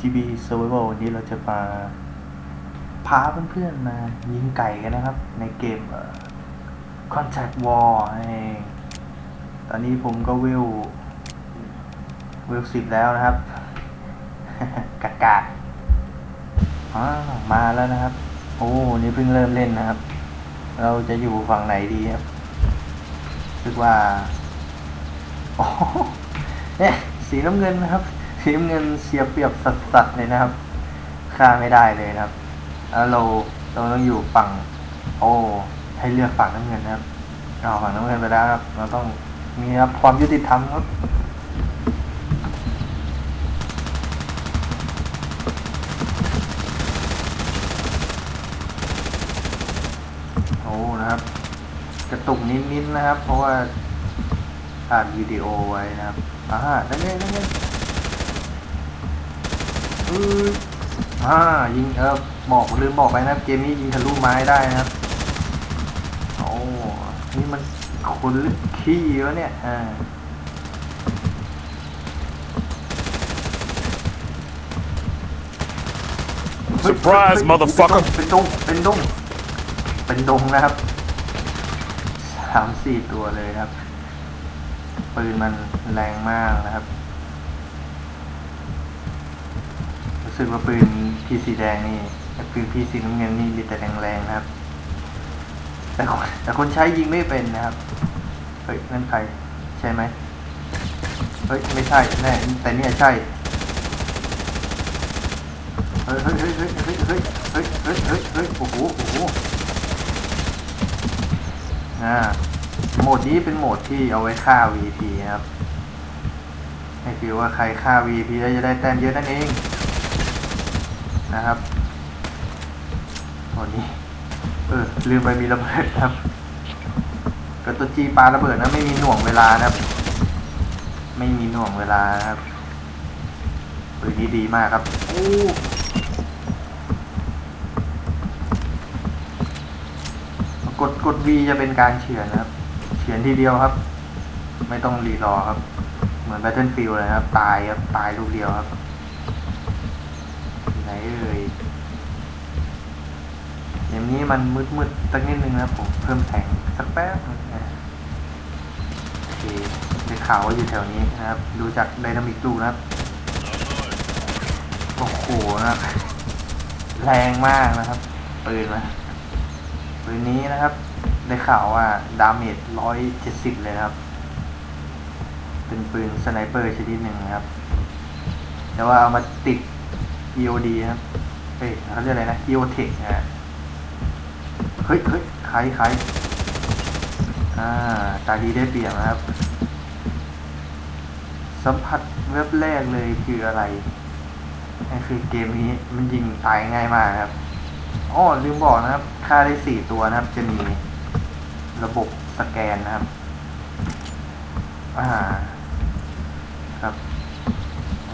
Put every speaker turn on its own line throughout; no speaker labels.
GB Survival วันนี้เราจะมาพาเพื่อนๆมายิงไก่กันนะครับ ในเกมเอ่อ Contact War นั่นเองตอนนี้ผมก็เวลเวลสิบแล้วนะครับ กากาอมาแล้วนะครับ โอ้นี่เพิ่งเริ่มเล่นนะครับ เราจะอยู่ฝั่งไหนดีครับรู้สึกว่า โอ้เนี่ยสีน้ำเงินนะครับ สีน้ำเงินเสียเปรียบสัสๆเลยนะครับฆ่าไม่ได้เลยนะครับแล้วเราเราต้องอยู่ฝั่ง โอ้ให้เลือกฝั่งน้ำเงินนะครับเอาฝั่งน้ำเงินไปแล้วครับ เราต้องมีครับความยุติธรรมครับโอ้นะครับ กระตุกนิดๆนะครับ เพราะว่าอัดวิดีโอไว้นะครับอ่าได้ไงได้ไง อืออ่ายิงเออบอกลืมบอกไปนะครับ เกมนี้ยิงทะลุไม้ได้นะครับโอ้นี่มันคนลึกขี้วะเนี่ยอ่า
Surprise, motherfucker
เป็นดงเป็นดงเป็นดงนะครับสามสี่ตัวเลยนะครับปืนมันแรงมากนะครับ รู้ สึกว่าปืนพีสีแดงนี่กับปืนพีสีน้ำเงินนี่มีแต่แรงๆนะครับ แต่คนแต่คนใช้ยิงไม่เป็นนะครับ เฮ้ยนั่นใครใช่ไหมเฮ้ยไม่ใช่แน่แต่เนี่ยใช่เฮ้ยเฮ้ยเฮ้ยเฮ้ยเฮ้ยเฮ้ยเฮ้ยเฮ้ยเฮ้ยเฮ้ยโอ้โหโอ้โหอ่าโหมดนี้เป็นโหมดที่เอาไว้ฆ่า VP นะครับให้ฟีลว่าใครฆ่า VP แล้วจะได้แต้มเยอะนั่นเอง นะครับโหมดนี้ เออลืมไปมีระเบิดครับกับตัวจีปลาระเบิดนะไม่มีหน่วงเวลานะครับ ไม่มีหน่วงเวลานะครับปืนนี้ดีมากครับโอ้กดกด V จะเป็นการเฉือนนะครับเฉือนทีเดียวครับ ไม่ต้องรีรอครับ เหมือน Battlefield เลยครับ ตายครับ ตายลูกเดียวครับ ไหนเอ่ยอย่างนี้มันมืดๆสักนิดนึงนะผมเพิ่มแสงสักแป๊บนะโอเคได้ข่าวว่าอยู่แถวนี้นะครับดูจากไดนามิกดูนะครับโอ้โหนะครับแรงมากนะครับปืนนะปืนนี้นะครับ ได้ข่าวว่าดาเมจร้อยเจ็ดสิบเลยครับ เป็นปืนสไนเปอร์ชนิดหนึ่งนะครับ แต่ว่าเอามาติด EOD ครับเฮ้ยเขาเรียกอะไรนะ EOTech นะฮะเฮ้ยเฮ้ยใครใครอ่าตาดีได้เปรียบนะครับ สัมผัสเว็บแรกเลยคืออะไรนั่นคือเกมนี้มันยิงตายง่ายมากครับอ๋อลืมบอกนะครับ ค่าได้สี่ตัวนะครับ จะมีระบบสแกนนะครับ อ่า ครับ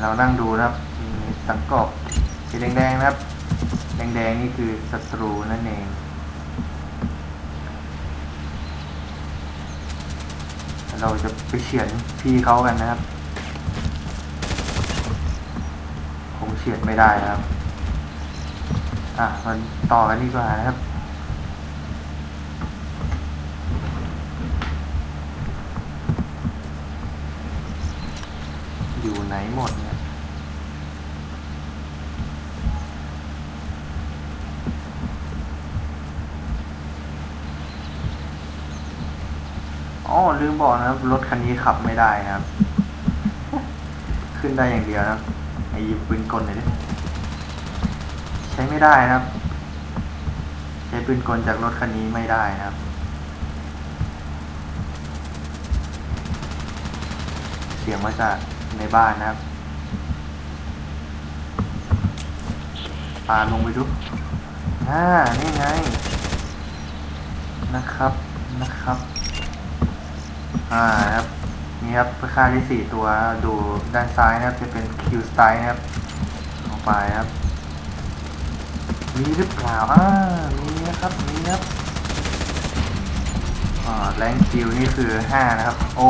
เรานั่งดูนะครับ สังกอบสีแดงๆนะครับ แดงๆนี่คือศัตรูนั่นเอง เราจะไปเฉือนพี่เขากันนะครับ คงเฉียดไม่ได้นะครับ อะมันต่อกันดีกว่านะครับอยู่ไหนหมดเนี่ย อ๋อ ลืมบอกนะครับ รถคันนี้ขับไม่ได้นะครับ ขึ้นได้อย่างเดียวนะครับไอ้ยิบปืนกลหน่อยดิใช้ไม่ได้นะครับ ใช้ปืนกลจากรถคันนี้ไม่ได้นะครับเสียงมาจากในบ้านนะครับปาลงไปดูอ่านี่ไง นะครับ นะครับ อ่าครับนี่ครับค่าที่สี่ตัวดูด้านซ้ายนะครับ จะเป็นคิวสไตล์นะครับลงไปครับ มีหรือเปล่าอ่ามีนะครับมีครับอ่าแรงคิวนี่คือห้านะครับ โอ้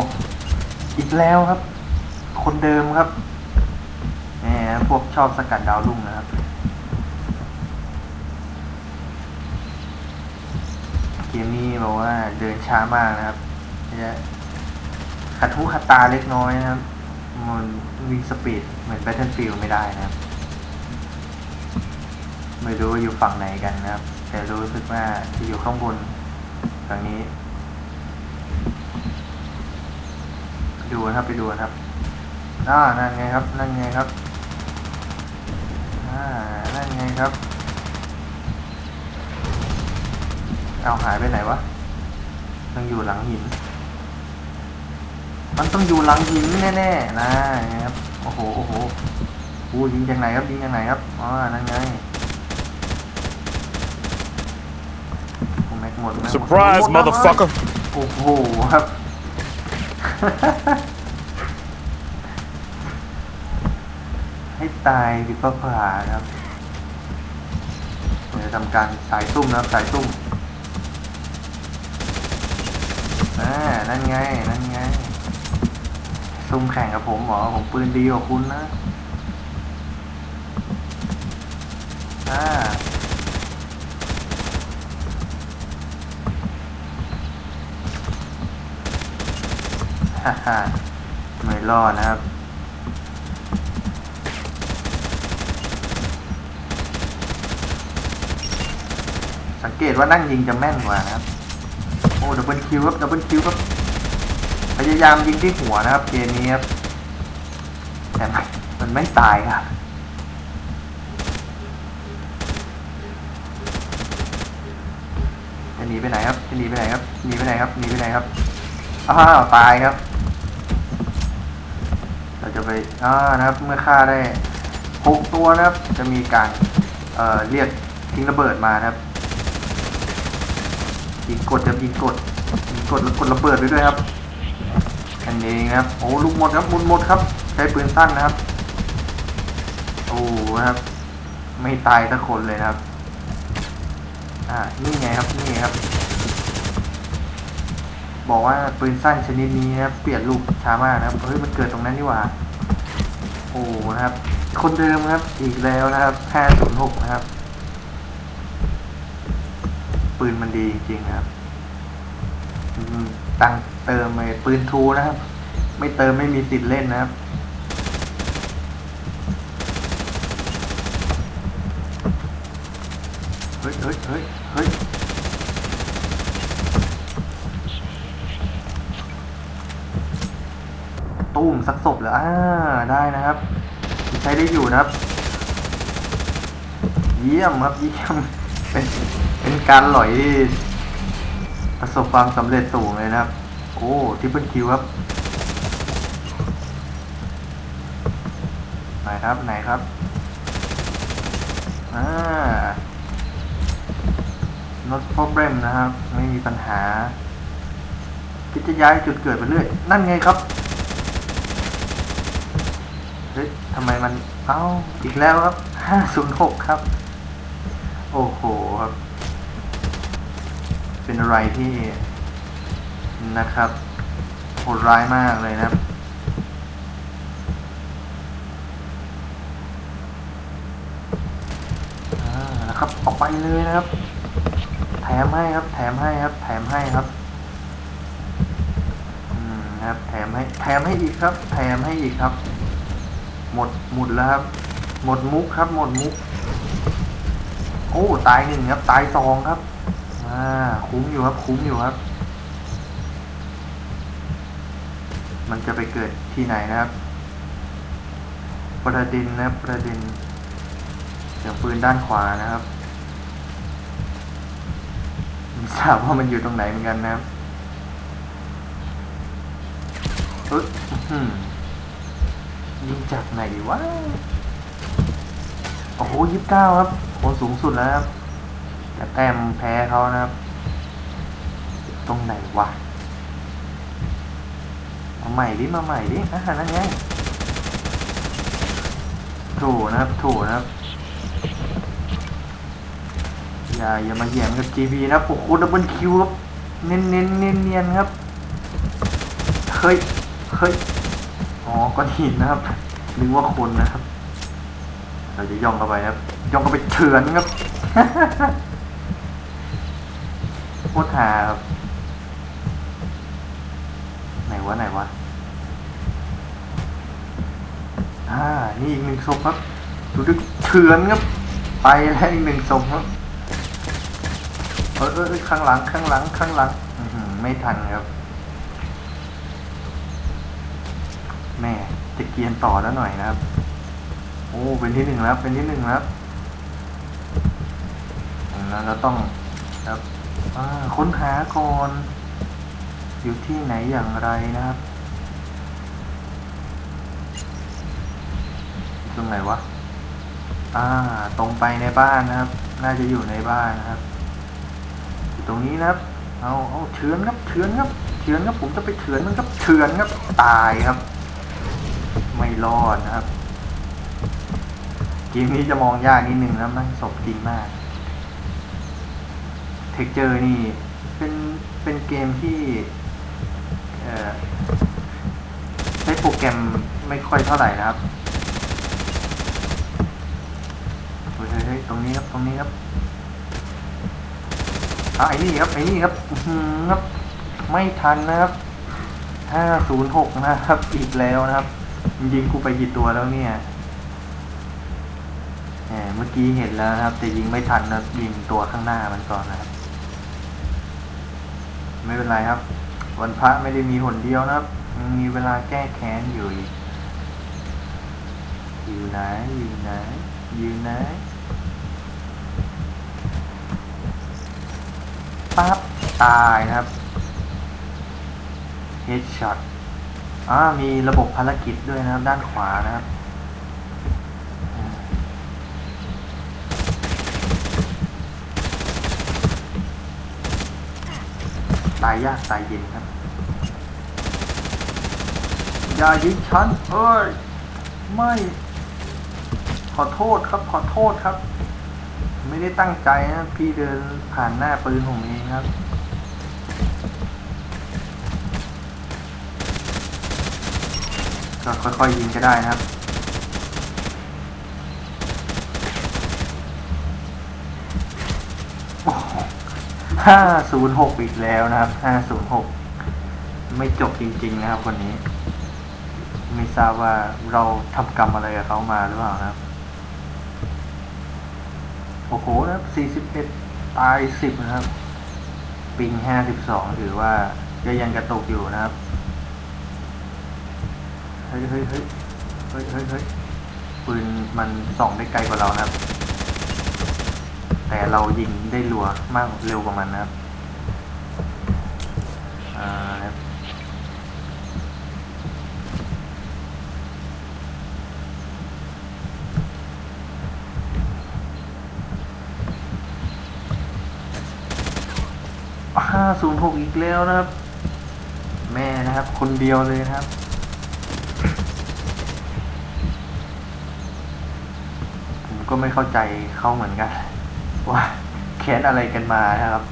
อีกแล้วครับ คนเดิมครับแหมพวกชอบสกัดดาวรุ่งนะครับเกมนี้บอกว่าเดินช้ามากนะครับจะ ขัดหูขัดตาเล็กน้อยนะครับ มันวิ่งสปีดเหมือน Battlefield ไม่ได้นะครับ ไม่รู้ว่าอยู่ฝั่งไหนกันนะครับ แต่รู้สึกว่าจะอยู่ข้างบนฝั่งนี้ ดูนะครับไปดูนะครับอ่านั่นไงครับ นั่นไงครับอ่านั่นไงครับ เอาหายไปไหนวะต้องอยู่หลังหิน มันต้องอยู่หลังหินแน่ๆนะนะครับ โอ้โห โอ้โหอู้ยิงจากไหนครับ ยิงจากไหนครับ อ๋อ นั่นไงโอ้แม็กหมดแม็กหมด
Surprise,
หมดแล้ว
motherfucker.
โอ้โหครับ ให้ตายดิป้าผาครับเราจะทำการสายซุ่มนะครับสายซุ่มอ่านั่นไง นั่นไง ซุ่มแข่งกับผมเหรอผมปืนดีกว่าคุณนะอ่าฮ่าฮ่าไม่รอดนะครับสังเกตว่านั่งยิงจะแม่นกว่านะครับ โอ้ดับเบิลคิวครับดับเบิลคิวครับ ยายามยิงที่หัวนะครับเกมนี้ครับแต่มันมันไม่ตายครับจะหนีไปไหนครับจะหนีไปไหนครับหนีไปไหนครับหนีไปไหนครับอ้าวตายครับ เราจะไปอ่านะครับเมื่อฆ่าได้หกตัวนะครับ จะมีการเอ่อเรียกทิ้งระเบิดมานะครับยิงกดครับยิงกดยิงกดแล้วกดระเบิดไปด้วยครับ อันนี้นะครับโอ้ลูกหมดครับมุนหมดครับ ใช้ปืนสั้นนะครับโอ้ครับ ไม่ตายสักคนเลยนะครับ อ่านี่ไงครับนี่ครับ บอกว่าปืนสั้นชนิดนี้นะครับเปลี่ยนลูกช้ามากนะครับเฮ้ยมันเกิดตรงนั้นนี่หว่าโอ้นะครับ คนเดิมครับอีกแล้วนะครับ506นะครับ ปืนมันดีจริงๆครับ ตังเติมไปปืนทูนะครับ ไม่เติมไม่มีสิทธิ์เล่นนะครับ เฮ้ยเฮ้ยเฮ้ยเฮ้ยตุ้มสักศพเหรออ่าได้นะครับ ใช้ได้อยู่นะครับ เยี่ยมครับเยี่ยมเป็นเป็นการหล่อยที่ ประสบความสำเร็จสูงเลยนะครับ โอ้ทิปเปิลคิวครับ ไหนครับ ไหนครับ อ่า not problem นะครับ ไม่มีปัญหา คิดจะย้ายจุดเกิดไปเรื่อย นั่นไงครับ เฮ้ยทำไมมัน เอ้า อีกแล้วครับ 506 ครับ โอ้โหครับ เป็นอะไรที่นะครับโหดร้ายมากเลยนะครับ นะครับออกไปเลยนะครับ แถมให้ครับ แถมให้ครับ แถมให้ครับอืมนะครับแถมให้แถมให้อีกครับ แถมให้อีกครับ หมดหมดแล้วครับ หมดมุกครับ หมดมุก โอ้ตายหนึ่งครับ ตายสองครับ อ่า คุ้มอยู่ครับ คุ้มอยู่ครับ มันจะไปเกิดที่ไหนนะครับ ประเด็นนะประเด็นเสียงปืนด้านขวานะครับไม่ทราบว่ามันอยู่ตรงไหนเหมือนกันนะครับเออยิงจากไหนวะ โอ้โหยี่สิบเก้าครับโอ้สูงสุดแล้วครับ แต่แต้มแพ้เขานะครับ ตรงไหนวะมาใหม่ดิมาใหม่ดิอ่านั่นไงโถนะครับโถนะครับอย่าอย่ามาแหย่มกับ GB นะโอ้โหดับเบิลคิวครับเน้นเน้นเน้นเนียนครับเฮ้ยเฮ้ยอ๋อก้อนหินนะครับนึกว่าคนนะครับ เราจะย่องเข้าไปนะครับย่องเข้าไปเฉือนครับ โคตรหาครับไหนวะไหนวะอ่านี่อีกหนึ่งศพครับดูดิเฉือนครับ ไปแล้วอีกหนึ่งศพครับเออเออข้างหลังข้างหลังข้างหลังไม่ทันครับ แม่จะเกียนต่อแล้วหน่อยนะครับ โอ้เป็นที่หนึ่งแล้วเป็นที่หนึ่งแล้วดังนั้นเราต้องครับ ค้นหาก่อน อยู่ที่ไหนอย่างไรนะครับ ตรงไหนวะ อ่า ตรงไปในบ้านนะครับ น่าจะอยู่ในบ้านนะครับ อยู่ตรงนี้นะครับ เอาเอาเฉือนครับเฉือนครับเฉือนครับ ผมจะไปเฉือนมันครับเฉือนครับ ตายครับ ไม่รอดนะครับ เกมนี้จะมองยากนิดนึงนะมันศพจริงมาก เทคเจอร์นี่เป็นเป็นเกมที่ใช้โปรแกรมไม่ค่อยเท่าไหร่นะครับเฮ้ยตรงนี้ครับตรงนี้ครับอะไอ้นี่ครับไอ้นี่ครับอืครับ ไม่ทันนะครับห้าศูนย์หกนะครับ อีกแล้วนะครับยิงกูไปกี่ตัวแล้วเนี่ยเมื่อกี้เห็นแล้วนะครับ แต่ยิงไม่ทันนะยิงตัวข้างหน้ามันก่อนนะครับ ไม่เป็นไรครับ วันพระไม่ได้มีหนเดียวนะครับ มีเวลาแก้แค้นอยู่อีกอยู่ไหนอยู่ไหนอยู่ไหนปั๊บตายนะครับเฮดช็อตอ่ามีระบบภารกิจด้วยนะครับ ด้านขวานะครับ ตายยากตายเย็นครับ อย่ายิงฉันเอ้ย ไม่ ขอโทษครับ ขอโทษครับ ไม่ได้ตั้งใจนะ พี่เดินผ่านหน้าปืนผมเองครับก็ค่อยๆยิงก็ได้นะครับ ห้าศูนย์หกอีกแล้วนะครับห้าศูนย์หกไม่จบจริง ๆ นะครับคนนี้ ไม่ทราบว่าเราทำกรรมอะไรกับเขามาหรือเปล่านะครับ โอ้โหนะครับสี่สิบเอ็ดตายสิบนะครับ ปิงห้าสิบสองถือว่าก็ยังกระตุกอยู่นะครับ เฮ้ยเฮ้ยเฮ้ยเฮ้ยเฮ้ยเฮ้ยปืนมันส่องได้ไกลกว่าเรานะครับ แต่เรายิงได้รัวมากเร็วกว่ามันนะครับอ่าครับห้าศูนย์หกอีกแล้วนะครับ แม่นะครับ คนเดียวเลยนะครับ ผมก็ไม่เข้าใจเขาเหมือนกัน ว่าแค้นอะไรกันมานะครับ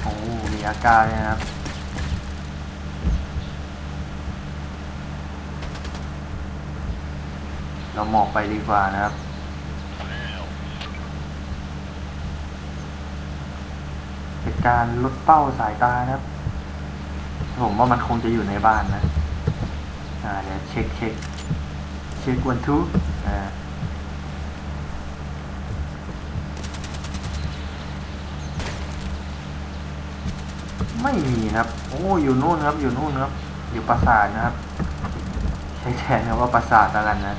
โอ้มีอาการนะครับเราหมอบไปดีกว่านะครับ เป็นการลดเป้าสายตานะครับ ผมว่ามันคงจะอยู่ในบ้านนะ อ่า เดี๋ยวเช็คเช็ค เช็ควันทุอ่าไม่มีนะครับ โอ้อยู่นู่นครับ อยู่นู่นครับ อยู่ปราสาทนะครับ ใช้แทนคำว่าปราสาทแล้วกันนะ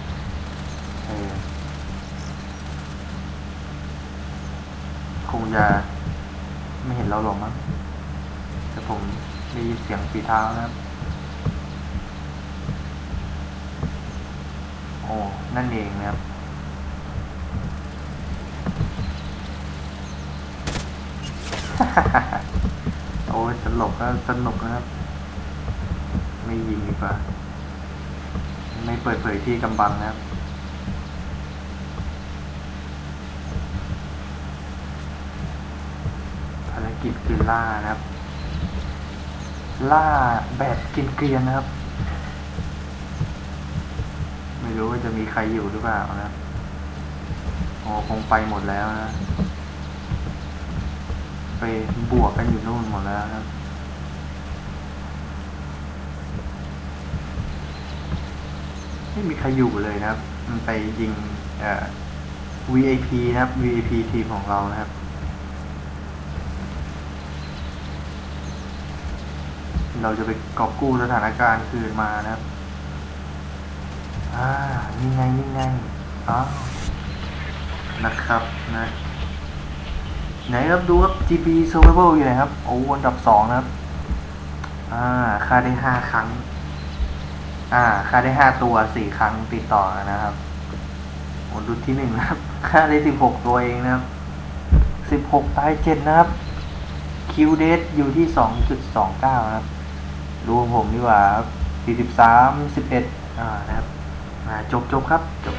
เออคงจะไม่เห็นเราหรอกมั้งแต่ผมได้ยินเสียงฝีเท้านะครับ โอ้นั่นเองนะครับโอ้สลบก็สนุกนะครับ ไม่ยิงดีกว่า ไม่เปิดเผยที่กำบังนะครับภารกิจคือล่านะครับ ล่าแบบกินเกรียนนะครับ ไม่รู้ว่าจะมีใครอยู่หรือเปล่านะโอ้คงไปหมดแล้วนะ ไปบวกกันอยู่นู่นหมดแล้วนะครับไม่มีใครอยู่เลยนะครับ มันไปยิงเอ่อ VIP นะครับ VIP ทีมของเรานะครับเราจะไปกอบกู้สถานการณ์คืนมานะครับ อ่านี่ไงนี่ไงอ้าวนะครับนะไหนครับดูครับ GB Survival อยู่ไหนครับ โอ้อันดับสองนะครับ อ่าค่าได้ห้าครั้ง อ่าค่าได้ห้าตัวสี่ครั้งติดต่อนะครับโอ้ดูที่หนึ่งนะครับ ค่าได้สิบหกตัวเองนะครับสิบหกตายเจ็ดนะครับ คิวเดสอยู่ที่สองจุดสองเก้านะครับ ดูผมดีกว่าครับสี่สิบสามสิบเอ็ดอ่านะครับ จบจบครับจบ